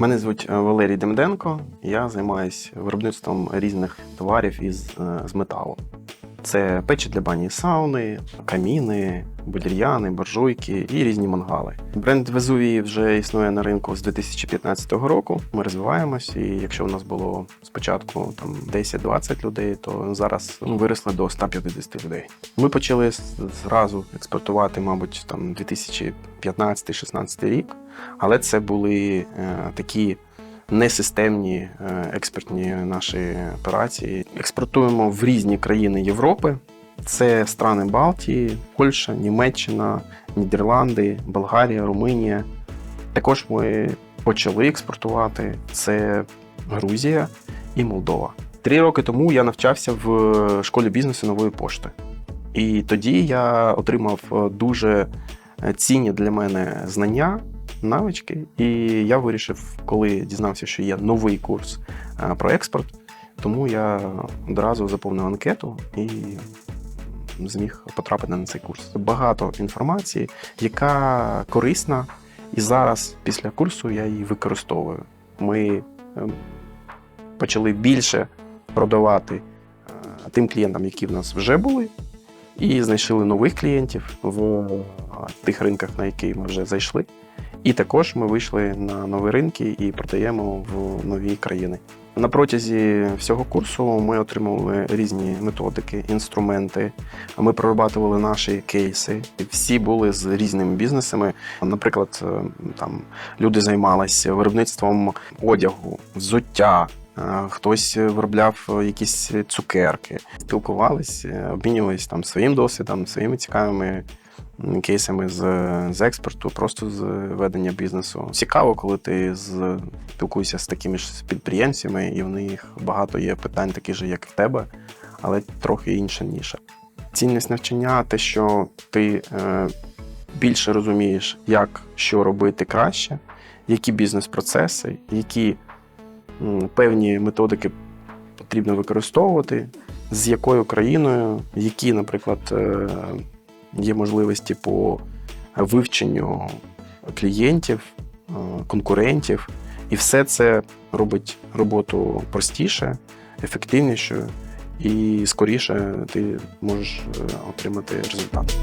Мене звуть е, Валерій Демиденко. Я займаюся виробництвом різних товарів із е, з металу. Це печі для бані сауни, каміни, валір'яни, буржуйки і різні мангали. Бренд Везувій вже існує на ринку з 2015 року. Ми розвиваємось, і якщо у нас було спочатку там 10-20 людей, то зараз ну, виросли до 150 людей. Ми почали зразу експортувати, мабуть, там 2015-16 рік, але це були е, такі несистемні е, експертні наші операції. Експортуємо в різні країни Європи. Це страни Балтії, Польща, Німеччина, Нідерланди, Болгарія, Румунія. Також ми почали експортувати. Це Грузія і Молдова. Три роки тому я навчався в школі бізнесу нової пошти. І тоді я отримав е, дуже цінні для мене знання, навички. І я вирішив, коли дізнався, що є новий курс е, про експорт, тому я одразу заповнив анкету і зміг потрапити на цей курс. Багато інформації, яка корисна, і зараз, після курсу, я її використовую. Ми ем, почали більше продавати е, тим клієнтам, які в нас вже були, і знайшли нових клієнтів в тих ринках, на які ми вже зайшли. І також ми вийшли на нові ринки і продаємо в нові країни. На протязі всього курсу ми отримували різні методики, інструменти. Ми прорабатували наші кейси. Всі були з різними бізнесами. Наприклад, е, там люди займалися виробництвом одягу, взуття. Е, Хтось виробляв якісь цукерки, спілкувалися, обмінювалися там своїм досвідом, своїми цікавими кейсами з, з експорту, просто з ведення бізнесу. Цікаво, коли ти спілкуєшся з такими ж підприємцями, і в них багато є питань, такі ж, як в тебе, але трохи інша ніша. Цінність навчання те, що ти е, більше розумієш, як що робити краще, які бізнес-процеси, які певні методики потрібно використовувати, з якою країною, які, наприклад, е, є можливості по вивченню клієнтів, е, конкурентів, і все це робить роботу простіше, ефективнішою і скоріше ти можеш е, отримати результат.